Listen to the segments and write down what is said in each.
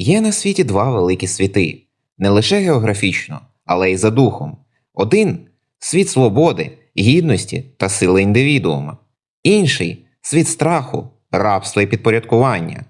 Є на світі два великі світи, не лише географічно, але й за духом. Один світ свободи, гідності та сили індивідуума, інший світ страху, рабства і підпорядкування.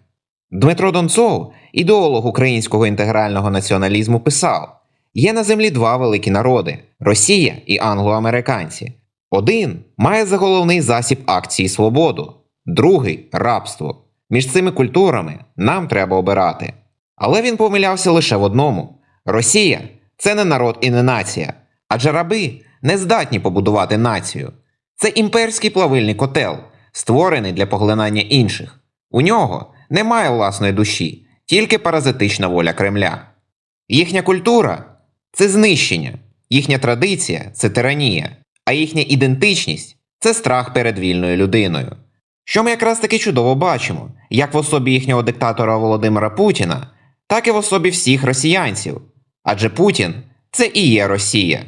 Дмитро Донцов, ідеолог українського інтегрального націоналізму, писав: є на землі два великі народи Росія і англоамериканці. Один має за головний засіб акції свободу, другий рабство. Між цими культурами нам треба обирати. Але він помилявся лише в одному: Росія це не народ і не нація, адже раби не здатні побудувати націю. Це імперський плавильний котел, створений для поглинання інших. У нього немає власної душі, тільки паразитична воля Кремля. Їхня культура це знищення, їхня традиція це тиранія, а їхня ідентичність це страх перед вільною людиною. Що ми якраз таки чудово бачимо, як в особі їхнього диктатора Володимира Путіна, так і в особі всіх росіянців. Адже Путін це і є Росія.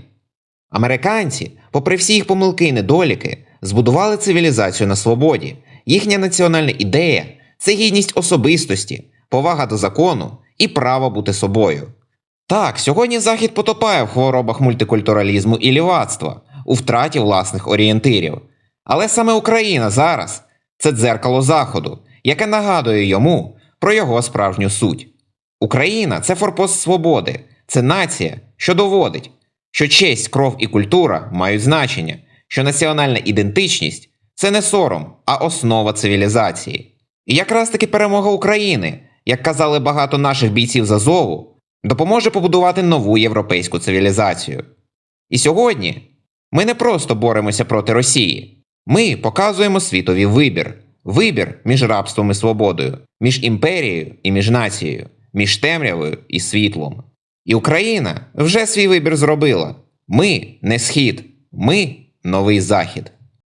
Американці, попри всі їх помилки і недоліки, збудували цивілізацію на свободі. Їхня національна ідея це гідність особистості, повага до закону і право бути собою. Так, сьогодні Захід потопає в хворобах мультикультуралізму і лівацтва, у втраті власних орієнтирів. Але саме Україна зараз це дзеркало Заходу, яке нагадує йому про його справжню суть. Україна це форпост свободи, це нація, що доводить, що честь, кров і культура мають значення, що національна ідентичність це не сором, а основа цивілізації. І якраз таки перемога України, як казали багато наших бійців з Азову, допоможе побудувати нову європейську цивілізацію. І сьогодні ми не просто боремося проти Росії, ми показуємо світові вибір. Вибір між рабством і свободою, між імперією і між нацією, між темрявою і світлом. І Україна вже свій вибір зробила. Ми не схід, ми новий захід.